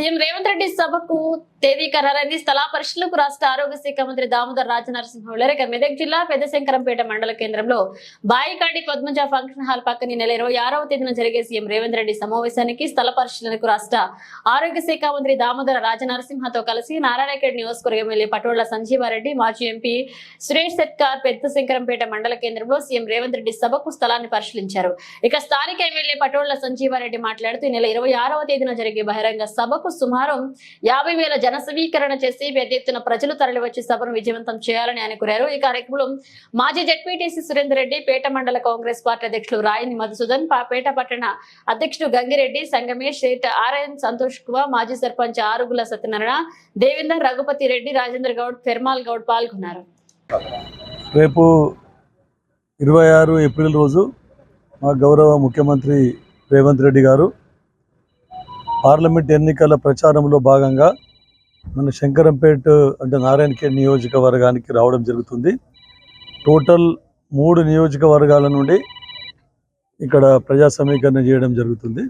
CM Revanth Reddy సభకు తేదీ ఖరారైంది. స్థలా పరిశీలనకు రాష్ట్ర ఆరోగ్య శాఖ మంత్రి దామోదర్ రాజనరసింహ ఉల్లరేక మెదక్ జిల్లా పెద్దశంకరంపేట మండల కేంద్రంలో బాయికాడి పద్మజ ఫంక్షన్ హాల్ పక్కన నెల ఇరవై ఆరవ తేదీన జరిగే సీఎం రేవంత్ రెడ్డి సమావేశానికి స్థల పరిశీలనకు రాష్ట్ర ఆరోగ్య శాఖ మంత్రి దామోదర రాజనరసింహతో కలిసి నారాయణఖేడ్ నియోజకవర్గ ఎమ్మెల్యే పటోళ్ళ సంజీవారెడ్డి మాజీ ఎంపీ సురేష్ సెట్కార్ పెద్దశంకరంపేట మండల కేంద్రంలో సీఎం రేవంత్ రెడ్డి సభకు స్థలాన్ని పరిశీలించారు. ఇక స్థానిక ఎమ్మెల్యే పటోళ్ళ సంజీవారెడ్డి మాట్లాడుతూ ఈ నెల ఇరవై ఆరవ తేదీన జరిగే బహిరంగ సభకు సుమారు యాభై వేల జన సమీకరణ చేసి పెద్ద ఎత్తున ప్రజలు తరలివచ్చి సభను విజయవంతం చేయాలని ఆయన కోరారు. ఈ కార్యక్రమంలో మాజీ జడ్పీటీసీ సురేందర్ రెడ్డి పేట మండల కాంగ్రెస్ పార్టీ అధ్యక్షులు రాయని మధుసూదన్ పేట పట్టణ అధ్యక్షుడు గంగిరెడ్డి సంగమేష్ సేట్ ఆర్ఎన్ సంతోష్ కుమార్ మాజీ సర్పంచ్ ఆరుగుల సత్యనారాయణ దేవేందర్ రఘుపతి రెడ్డి రాజేంద్ర గౌడ్ పెర్మాల్ గౌడ్ పాల్గొన్నారు. రేపు ఇరవై ఆరు ఏప్రిల్ రోజు మా గౌరవ ముఖ్యమంత్రి రేవంత్ రెడ్డి గారు పార్లమెంట్ ఎన్నికల ప్రచారంలో భాగంగా మన శంకరంపేట అంటే నారాయణఖేడ్ నియోజకవర్గానికి రావడం జరుగుతుంది. టోటల్ మూడు నియోజకవర్గాల నుండి ఇక్కడ ప్రజా సమీకరణ చేయడం జరుగుతుంది.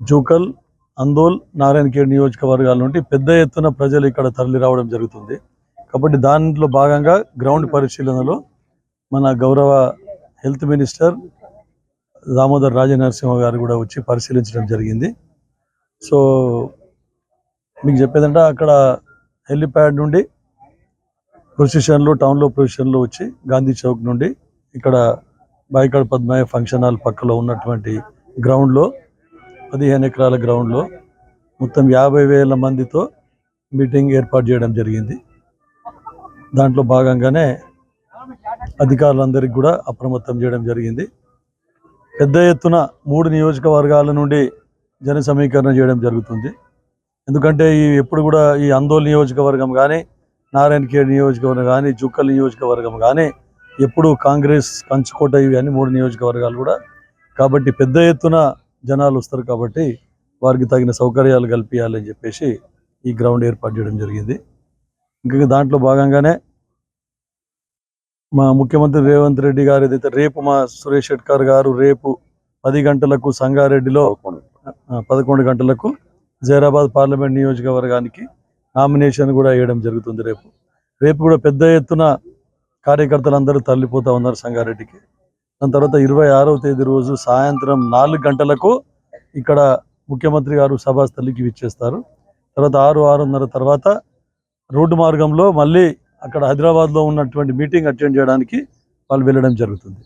జూకల్ అందోల్ నారాయణఖేడ్ నియోజకవర్గాల నుండి పెద్ద ఎత్తున ప్రజలు ఇక్కడ తరలి రావడం జరుగుతుంది. కాబట్టి దాంట్లో భాగంగా గ్రౌండ్ పరిశీలనలో మన గౌరవ హెల్త్ మినిస్టర్ దామోదర్ రాజనరసింహ గారు కూడా వచ్చి పరిశీలించడం జరిగింది. సో మీకు చెప్పేదంటే అక్కడ హెలిప్యాడ్ నుండి ప్రొసిషన్లు టౌన్లో ప్రొసిషన్లో వచ్చి గాంధీ చౌక్ నుండి ఇక్కడ బాయికాడ్ పద్మాయ ఫంక్షన్ హాల్ పక్కలో ఉన్నటువంటి గ్రౌండ్లో పదిహేను ఎకరాల గ్రౌండ్లో మొత్తం యాభై వేల మందితో మీటింగ్ ఏర్పాటు చేయడం జరిగింది. దాంట్లో భాగంగానే అధికారులందరికీ కూడా అప్రమత్తం చేయడం జరిగింది. పెద్ద ఎత్తున మూడు నియోజకవర్గాల నుండి జన సమీకరణ చేయడం జరుగుతుంది. ఎందుకంటే ఈ ఎప్పుడు కూడా ఈ అందోల్ నియోజకవర్గం కానీ నారాయణఖేడ్ నియోజకవర్గం కానీ జుక్కల్ నియోజకవర్గం కానీ ఎప్పుడు కాంగ్రెస్ కంచుకోట ఇవి అన్ని మూడు నియోజకవర్గాలు కూడా. కాబట్టి పెద్ద ఎత్తున జనాలు వస్తారు కాబట్టి వారికి తగిన సౌకర్యాలు కల్పించాలని చెప్పేసి ఈ గ్రౌండ్ ఏర్పాటు చేయడం జరిగింది. ఇంకా దాంట్లో భాగంగానే మా ముఖ్యమంత్రి రేవంత్ రెడ్డి గారు ఏదైతే రేపు మా సురేష్ షెట్కర్ గారు రేపు పది గంటలకు సంగారెడ్డిలో పదకొండు గంటలకు జైరాబాద్ పార్లమెంట్ నియోజకవర్గానికి నామినేషన్ కూడా వేయడం జరుగుతుంది రేపు. రేపు కూడా పెద్ద ఎత్తున కార్యకర్తలు అందరూ ఉన్నారు సంగారెడ్డికి. దాని తర్వాత ఇరవై ఆరవ తేదీ రోజు సాయంత్రం నాలుగు గంటలకు ఇక్కడ ముఖ్యమంత్రి గారు సభాస్థలికి విచ్చేస్తారు. తర్వాత ఆరు ఆరున్నర తర్వాత రోడ్డు మార్గంలో మళ్ళీ అక్కడ హైదరాబాద్లో ఉన్నటువంటి మీటింగ్ అటెండ్ చేయడానికి వాళ్ళు వెళ్ళడం జరుగుతుంది.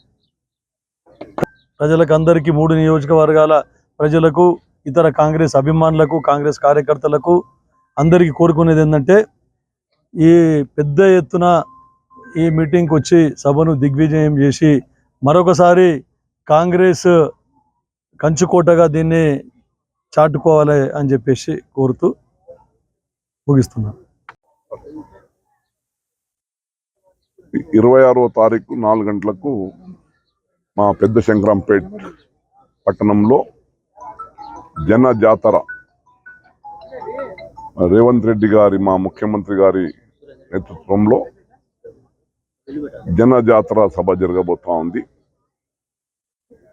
ప్రజలకు అందరికీ మూడు నియోజకవర్గాల ప్రజలకు ఇతర కాంగ్రెస్ అభిమానులకు కాంగ్రెస్ కార్యకర్తలకు అందరికీ కోరుకునేది ఏంటంటే ఈ పెద్ద ఎత్తున ఈ మీటింగ్కి వచ్చి సభను దిగ్విజయం చేసి మరొకసారి కాంగ్రెస్ కంచుకోటగా దీన్ని చాటుకోవాలి అని చెప్పేసి కోరుతూ ముగిస్తున్నాను. ఇరవై ఆరో తారీఖు నాలుగు గంటలకు మా పెద్ద శంకరంపేట్ పట్టణంలో జన జాతర రేవంత్ రెడ్డి గారి మా ముఖ్యమంత్రి గారి నేతృత్వంలో జన జాతర సభ జరగబోతా ఉంది.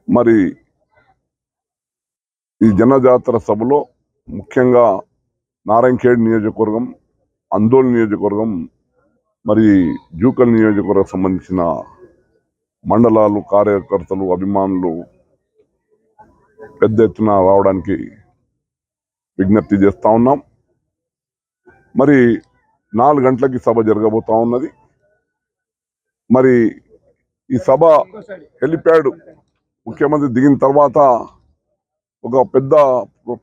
మరి ఈ జన జాతర సభలో ముఖ్యంగా నారాయణఖేడ్ నియోజకవర్గం అందోళ్ నియోజకవర్గం మరి జూకల్ నియోజకవర్గం సంబంధించిన మండలాలు కార్యకర్తలు అభిమానులు పెద్ద ఎత్తున రావడానికి విజ్ఞప్తి చేస్తూ ఉన్నాం. మరి నాలుగు గంటలకి సభ జరగబోతూ ఉన్నది. మరి ఈ సభ హెలిప్యాడ్ ముఖ్యమంత్రి దిగిన తర్వాత ఒక పెద్ద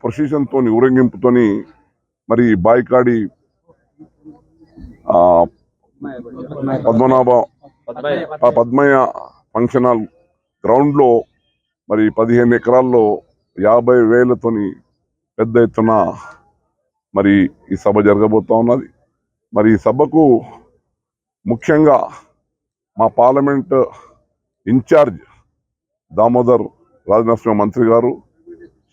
ప్రొసిషన్తో ఊరేగింపుతోని మరి బాయికాడి పద్మనాభ పద్మయ్య ఫంక్షన్ హాల్ గ్రౌండ్లో మరి పదిహేను ఎకరాల్లో యాభై వేలతోని పెద్ద ఎత్తున మరి ఈ సభ జరగబోతూ ఉన్నది. మరి ఈ సభకు ముఖ్యంగా మా పార్లమెంట్ ఇన్ఛార్జ్ దామోదర్ రాజనరసింహ మంత్రి గారు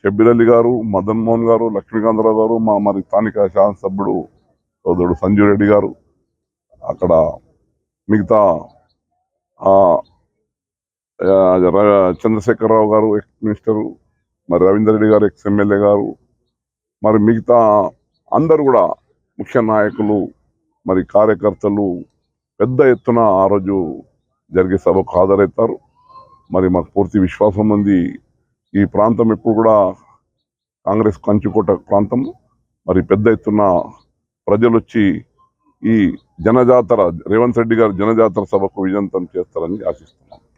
షబ్బీర్ అలీ గారు మదన్ మోహన్ గారు లక్ష్మీకాంతరావు గారు మా మరి స్థానిక శాసనసభ్యుడు సోదరుడు సంజీవ్ రెడ్డి గారు అక్కడ మిగతా చంద్రశేఖరరావు గారు ఎక్స్ మినిస్టర్ మరి రవీందర్ రెడ్డి గారు ఎక్స్ ఎమ్మెల్యే గారు మరి మిగతా అందరు కూడా ముఖ్య నాయకులు మరి కార్యకర్తలు పెద్ద ఎత్తున ఆ రోజు జరిగే సభకు హాజరవుతారు. మరి మాకు పూర్తి విశ్వాసం ఉంది. ఈ ప్రాంతం ఎప్పుడు కూడా కాంగ్రెస్ కంచుకోట ప్రాంతం. మరి పెద్ద ఎత్తున ప్రజలు వచ్చి ఈ జనజాతర రేవంత్ రెడ్డి గారు జనజాతర సభకు విజయంతం చేస్తారని ఆశిస్తున్నాను